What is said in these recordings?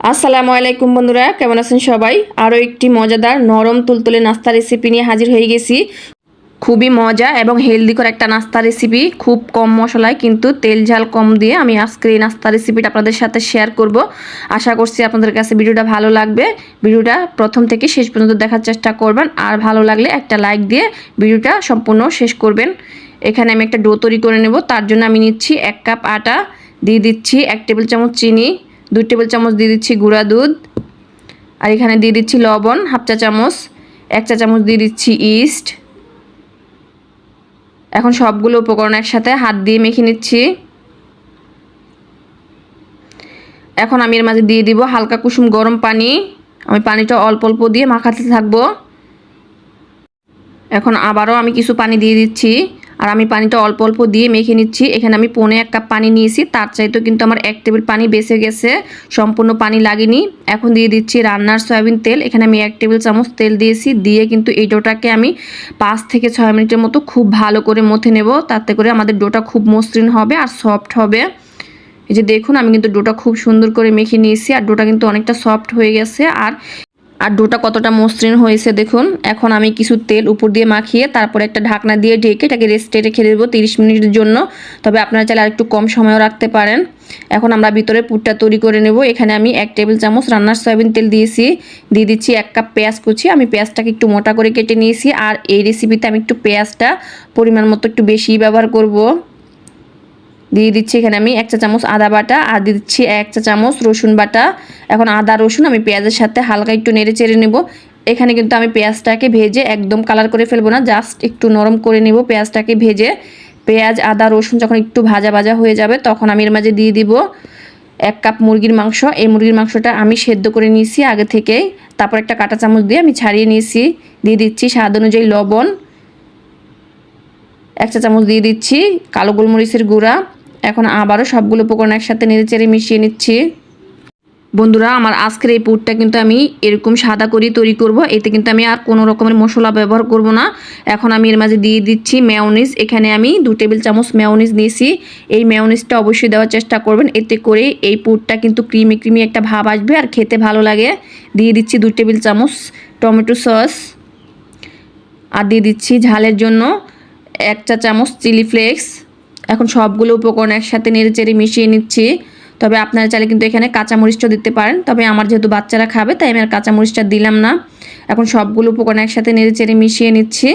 আসসালামু আলাইকুম বন্ধুরা, কেমন আছেন সবাই? আরও একটি মজাদার নরম তুলতুলে নাস্তা রেসিপি নিয়ে হাজির হয়ে গেছি। খুবই মজা এবং হেলদি করে একটা নাস্তা রেসিপি খুব কম মশলায় কিন্তু তেল ঝাল কম দিয়ে আমি আজকের এই নাস্তা রেসিপিটা আপনাদের সাথে শেয়ার করব। আশা করছি আপনাদের কাছে ভিডিওটা ভালো লাগবে। ভিডিওটা প্রথম থেকে শেষ পর্যন্ত দেখার চেষ্টা করবেন। আর ভালো লাগলে একটা লাইক দিয়ে ভিডিওটা সম্পূর্ণ শেষ করবেন। এখানে আমি একটা ডো তৈরি করে নেব। তার জন্য আমি নিচ্ছি এক কাপ আটা, দিয়ে দিচ্ছি এক টেবিল চামচ চিনি দুই টেবিল চামচ দিয়ে দিচ্ছি গুঁড়া দুধ। আর এখানে দিয়ে দিচ্ছি লবণ, হাফ চা চামচ, এক চা চামচ দিয়ে দিচ্ছি ইস্ট। এখন সবগুলো উপকরণ একসাথে হাত দিয়ে মেখে নিচ্ছি। এখন আমি এর মাঝে দিয়ে দিব হালকা কুসুম গরম পানি। আমি পানিটা অল্প অল্প দিয়ে মাখাতে থাকব। এখন আবারও আমি কিছু পানি দিয়ে দিচ্ছি। আর আমি পানিটা অল্প অল্প দিয়ে মেখে নিচ্ছি। এখানে আমি পনে এক কাপ পানি নিয়েছি। তার চাইতেও কিন্তু আমার এক টেবিল পানি বেঁচে গেছে। সম্পূর্ণ পানি লাগেনি। এখন দিয়ে দিচ্ছি রান্নার সয়াবিন তেল। এখানে আমি এক টেবিল চামচ তেল দিয়েছি। দিয়ে কিন্তু এই ডোটাকে আমি পাঁচ থেকে ছয় মিনিটের মতো খুব ভালো করে মথে নেব। তাতে করে আমাদের ডোটা খুব মসৃণ হবে আর সফট হবে। এই যে দেখুন, আমি কিন্তু ডোটা খুব সুন্দর করে মেখে নিয়েছি। আর ডোটা কিন্তু অনেকটা সফট হয়ে গেছে। আর আর ডোটা কতটা মসৃণ হয়েছে দেখুন। এখন আমি কিছু তেল উপর দিয়ে মাখিয়ে তারপর একটা ঢাকনা দিয়ে ঢেকে এটাকে রেস্টে রেখে দেবো তিরিশ মিনিটের জন্য। তবে আপনারা চাইলে আর একটু কম সময়ও রাখতে পারেন। এখন আমরা ভিতরে পুরটা তৈরি করে নেব। এখানে আমি এক টেবিল চামচ রান্নার সয়াবিন তেল দিয়েছি। দিয়ে দিচ্ছি এক কাপ পেঁয়াজ কুচি। আমি পেঁয়াজটাকে একটু মোটা করে কেটে নিয়েছি। আর এই রেসিপিতে আমি একটু পেঁয়াজটা পরিমাণ মতো একটু বেশি ব্যবহার করব। দিয়ে দিচ্ছি এখানে আমি এক চা চামচ আদা বাটা, আর দিয়ে দিচ্ছি এক চা চামচ রসুন বাটা। এখন আদা, রসুন আমি পেঁয়াজের সাথে হালকা একটু নেড়ে চেড়ে নেব। এখানে কিন্তু আমি পেঁয়াজটাকে ভেজে একদম কালার করে ফেলব না জাস্ট একটু নরম করে নেব পেঁয়াজটাকে ভেজে। পেঁয়াজ, আদা, রসুন যখন একটু ভাজা ভাজা হয়ে যাবে, তখন আমি এর মাঝে দিয়ে দিব এক কাপ মুরগির মাংস। এই মুরগির মাংসটা আমি সেদ্ধ করে নিয়েছি আগে থেকেই। তারপর একটা কাঁটা চামচ দিয়ে আমি ছাড়িয়ে নিয়েছি। দিয়ে দিচ্ছি স্বাদ অনুযায়ী লবণ। এক চা চামচ দিয়ে দিচ্ছি কালো গোলমরিচের গুঁড়া। এখন আবারও সবগুলো উপকরণ একসাথে নেড়ে চেড়ে মিশিয়ে নিচ্ছি। বন্ধুরা, আমার আজকের এই পুরটা কিন্তু আমি এরকম সাদা করেই তৈরি করব। এতে কিন্তু আমি আর কোনো রকমের মশলা ব্যবহার করব না। এখন আমি এর মাঝে দিয়ে দিচ্ছি ম্যাওনিজ এখানে আমি দু টেবিল চামচ ম্যাওনিজ নিয়েছি। এই ম্যাওনিজটা অবশ্যই দেওয়ার চেষ্টা করবেন। এতে করে এই পুরটা কিন্তু ক্রিমি ক্রিমি একটা ভাব আসবে আর খেতে ভালো লাগে। দিয়ে দিচ্ছি দু টেবিল চামচ টমেটো সস। আর দিয়ে দিচ্ছি ঝালের জন্য এক চা চামচ চিলি ফ্লেক্স। এখন সবগুলো উপকরণ একসাথে নেড়ে চেড়ে মিশিয়ে নিচ্ছি। তবে আপনারা চাইলে কিন্তু এখানে কাঁচামরিচটা দিতে পারেন। তবে আমার যেহেতু বাচ্চারা খাবে, তাই আমি আর কাঁচামরিচটা দিলাম না। এখন সবগুলো উপকরণ একসাথে নেড়ে চেড়ে মিশিয়ে নিচ্ছি।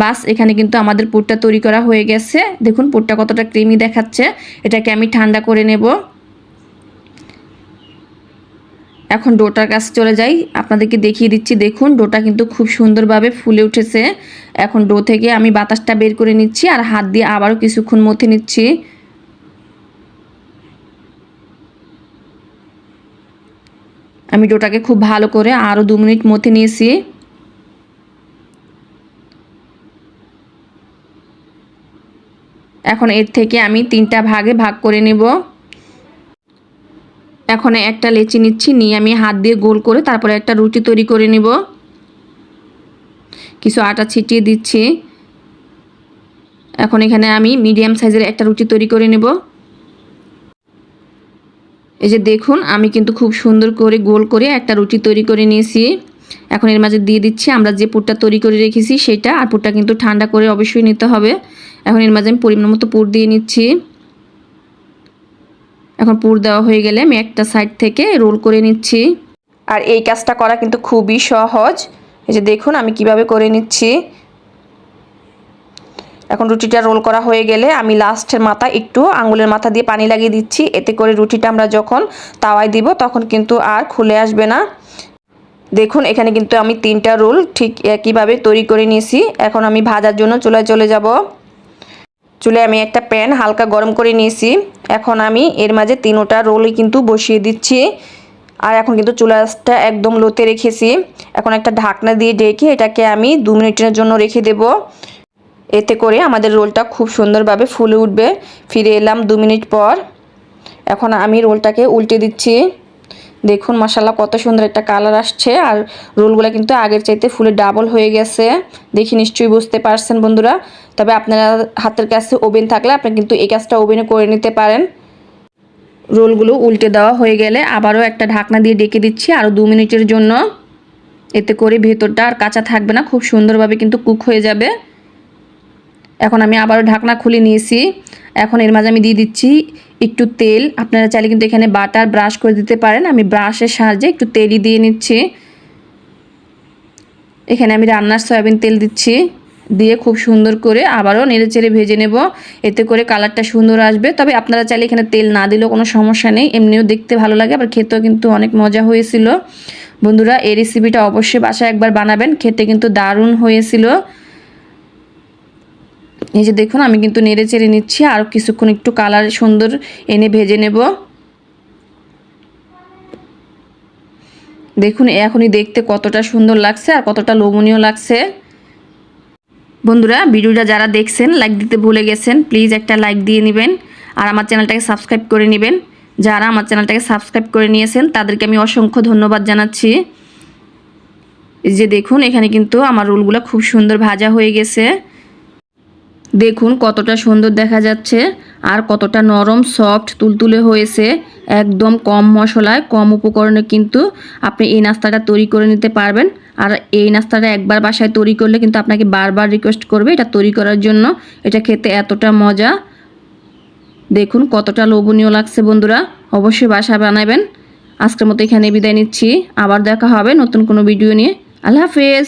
বাস, এখানে কিন্তু আমাদের পুরটা তৈরি করা হয়ে গেছে। দেখুন, পুরটা কতটা ক্রিমি দেখাচ্ছে। এটাকে আমি ঠান্ডা করে নেব। এখন ডোটার কাছে চলে যাই। আপনাদেরকে দেখিয়ে দিচ্ছি, দেখুন, ডোটা কিন্তু খুব সুন্দরভাবে ফুলে উঠেছে। এখন ডো থেকে আমি বাতাসটা বের করে নিচ্ছি আর হাত দিয়ে আবারও কিছুক্ষণ মথে নিচ্ছি। আমি ডোটাকে খুব ভালো করে আরও দু মিনিট মথে নিয়েছি। এখন এর থেকে আমি তিনটা ভাগে ভাগ করে নেব। এখন একটা লেচি নিচ্ছি, নিয়ে আমি হাত দিয়ে গোল করে তারপরে একটা রুটি তৈরি করে নেব। কিছু আটা ছিটিয়ে দিচ্ছি। এখন এখানে আমি মিডিয়াম সাইজের একটা রুটি তৈরি করে নেব। এই যে দেখুন, আমি কিন্তু খুব সুন্দর করে গোল করে একটা রুটি তৈরি করে নিয়েছি। এখন এর মাঝে দিয়ে দিচ্ছি, আমরা যে পুরটা তৈরি করে রেখেছি সেটা, আর পুরটা কিন্তু ঠান্ডা করে অবশ্যই নিতে হবে। এখন এর মাঝে আমি পরিমাণ মতো পুর দিয়ে নিচ্ছি। এখন পুর দেওয়া হয়ে গেলে আমি একটা সাইড থেকে রোল করে নিচ্ছি। আর এই কাজটা করা কিন্তু খুবই সহজ। এই যে দেখুন, আমি কীভাবে করে নিচ্ছি। এখন রুটিটা রোল করা হয়ে গেলে আমি লাস্টের মাথা একটু আঙুলের মাথা দিয়ে পানি লাগিয়ে দিচ্ছি। এতে করে রুটিটা আমরা যখন তাওয়ায় দিব তখন কিন্তু আর খুলে আসবে না। দেখুন, এখানে কিন্তু আমি তিনটা রোল ঠিক একইভাবে তৈরি করে নিয়েছি। এখন আমি ভাজার জন্য চুলায় চলে যাব। চুলে আমি একটা প্যান হালকা গরম করে নিয়েছি। এখন আমি এর মাঝে তিনোটা রোলই কিন্তু বসিয়ে দিচ্ছি। আর এখন কিন্তু চুলাটা একদম লোতে রেখেছি। এখন একটা ঢাকনা দিয়ে ডেকে এটাকে আমি দু মিনিটের জন্য রেখে দেব। এতে করে আমাদের রোলটা খুব সুন্দরভাবে ফুলে উঠবে। ফিরে এলাম দু মিনিট পর। এখন আমি রোলটাকে উল্টে দিচ্ছি। দেখুন মশালা কত সুন্দর একটা কালার আসছে। আর রোলগুলো কিন্তু আগের চাইতে ফুলে ডাবল হয়ে গেছে। দেখি নিশ্চয়ই বুঝতে পারছেন বন্ধুরা। তবে আপনারা হাতের কাছে ওভেন থাকলে আপনি কিন্তু এই কাজটা ওভেনে করে নিতে পারেন। রোলগুলো উল্টে দেওয়া হয়ে গেলে আবারও একটা ঢাকনা দিয়ে ডেকে দিচ্ছি আরও দু মিনিটের জন্য। এতে করে ভেতরটা আর কাঁচা থাকবে না, খুব সুন্দরভাবে কিন্তু কুক হয়ে যাবে। এখন আমি আবারও ঢাকনা খুলে নিয়েছি। এখন এর মাঝে আমি দিয়ে দিচ্ছি একটু তেল। আপনারা চাইলে কিন্তু এখানে বাটার ব্রাশ করে দিতে পারেন। আমি ব্রাশের সাহায্যে একটু তেলই দিয়ে নিচ্ছি। এখানে আমি রান্নার সয়াবিন তেল দিচ্ছি। দিয়ে খুব সুন্দর করে আবারও নেড়ে চেড়ে ভেজে নেব। এতে করে কালারটা সুন্দর আসবে। তবে আপনারা চাইলে এখানে তেল না দিলেও কোনো সমস্যা নেই। এমনিও দেখতে ভালো লাগে, আবার খেতেও কিন্তু অনেক মজা হয়েছিল। বন্ধুরা, এই রেসিপিটা অবশ্যই বাসায় একবার বানাবেন। খেতে কিন্তু দারুণ হয়েছিল। এই যে দেখুন, আমি কিন্তু নেড়ে চেড়ে নিচ্ছি, আর কিছুক্ষণ একটু কালার সুন্দর এনে ভেজে নেব। দেখুন, এখনই দেখতে কতটা সুন্দর লাগছে আর কতটা লোভনীয় লাগছে। বন্ধুরা, ভিডিওটা যারা দেখছেন লাইক দিতে ভুলে গেছেন প্লিজ একটা লাইক দিয়ে নেবেন আর আমার চ্যানেলটাকে সাবস্ক্রাইব করে নেবেন। যারা আমার চ্যানেলটাকে সাবস্ক্রাইব করে নিয়েছেন, তাদেরকে আমি অসংখ্য ধন্যবাদ জানাচ্ছি। যে দেখুন, এখানে কিন্তু আমার রোলগুলো খুব সুন্দর ভাজা হয়ে গেছে। দেখুন কতটা সুন্দর দেখা যাচ্ছে আর কতটা নরম সফট তুলতুলে হয়েছে। একদম কম মশলায়, কম উপকরণে কিন্তু আপনি এই নাস্তাটা তৈরি করে নিতে পারবেন। আর এই নাস্তাটা একবার বাসায় তৈরি করলে কিন্তু আপনাকে বারবার রিকোয়েস্ট করবে এটা তৈরি করার জন্য। এটা খেতে এতটা মজা। দেখুন কতটা লোভনীয় লাগছে বন্ধুরা। অবশ্যই বাসা বানাবেন। আজকের মতো এখানে বিদায় নিচ্ছি। আবার দেখা হবে নতুন কোনো ভিডিও নিয়ে। আল্লাহ হাফেজ!